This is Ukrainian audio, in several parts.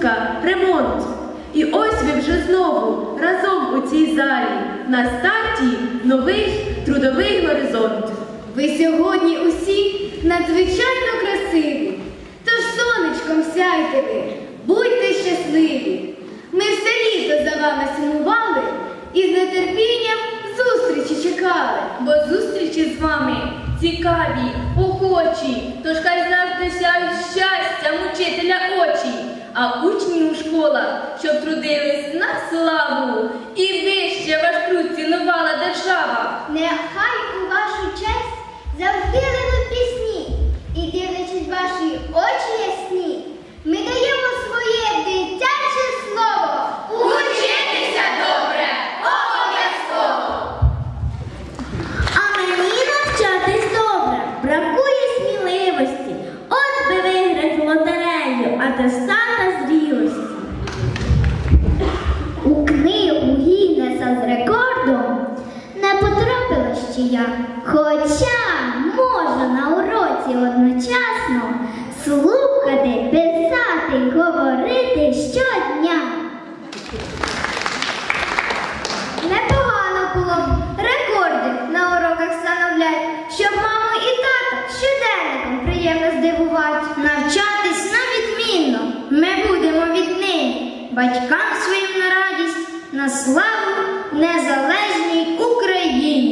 відпустка, ремонт. І ось ви вже знову разом у цій залі на старті новий трудовий горизонт. Ви сьогодні усі надзвичайно красиві. Тож сонечком сяйте ви, будьте щасливі. Ми все літо за вами сумували і з нетерпінням зустрічі чекали. Бо зустрічі з вами цікаві, охочі, тож хай завжди сяють щастям учителя очі, а учні у школах, щоб трудились на славу, і вище ваш труд цінувала держава. Нехай у вашу честь завжди слухати, писати, говорити щодня. Непогано було б рекорди на уроках встановлять, щоб маму і тата щоденником приємно здивувати. Навчатись на відмінно ми будемо від віднині батькам своїм на радість, на славу незалежній Україні.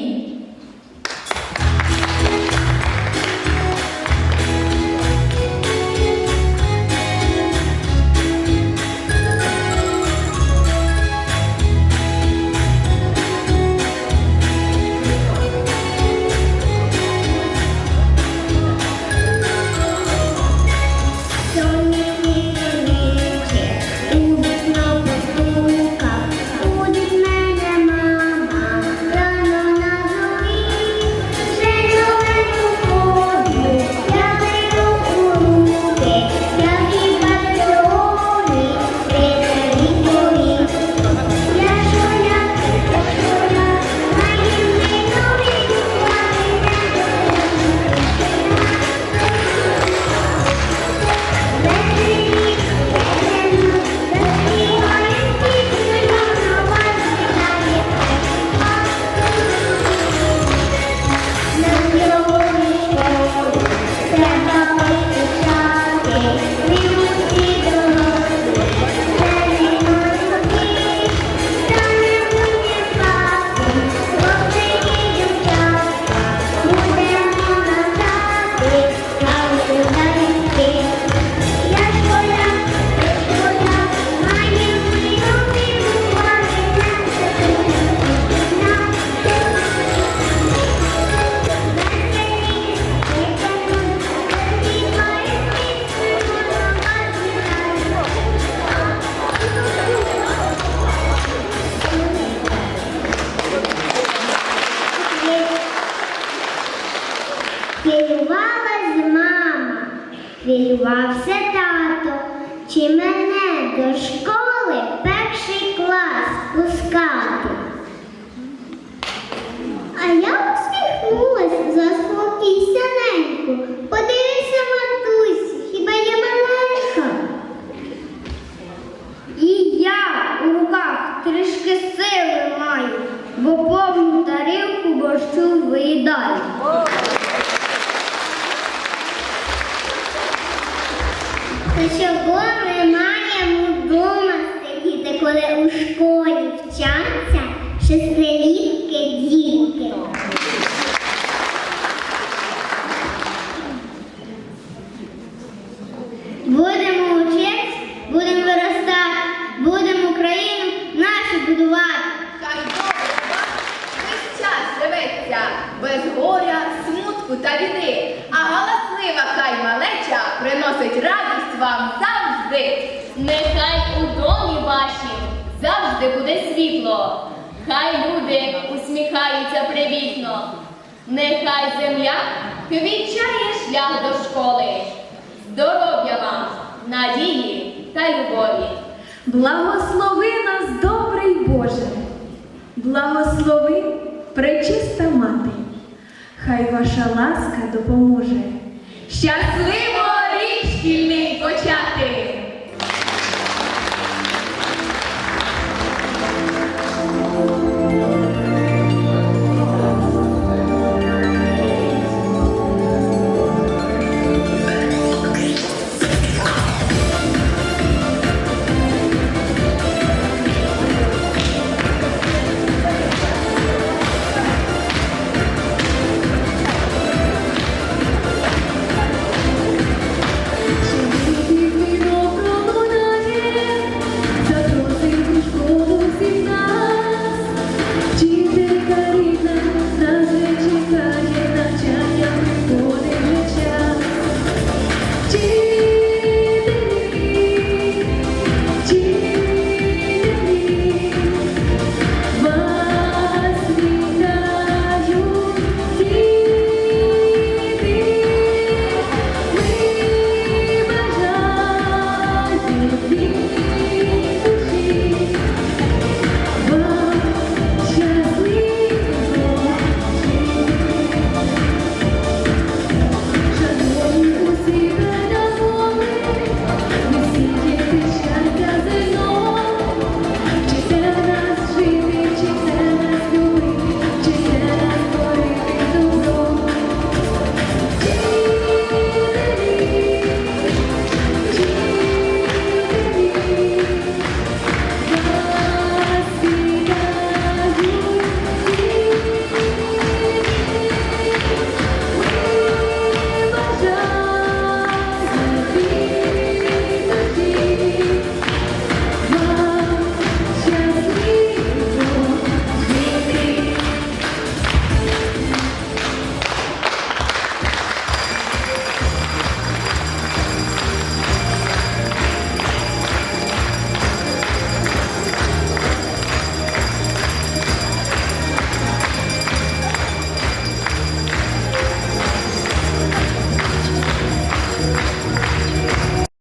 Хвилювався тато, чи мене до школи перший клас пускати. Та чого ми маємо вдома сидіти, коли у школі вчаться шестилітки дітки? Будемо вчитись, будемо виростати, будемо Україну нашу будувати. Хай вас весь час живеться без горя, смутку та біди, а галаслива хай малеча приносить радість вам завжди. Нехай у домі вашім завжди буде світло, хай люди усміхаються привітно, нехай земля квітчає шлях до школи. Здоров'я вам, надії та любові. Благослови нас, добрий Боже, благослови, пречиста мати, хай ваша ласка допоможе. Щасливо шкільний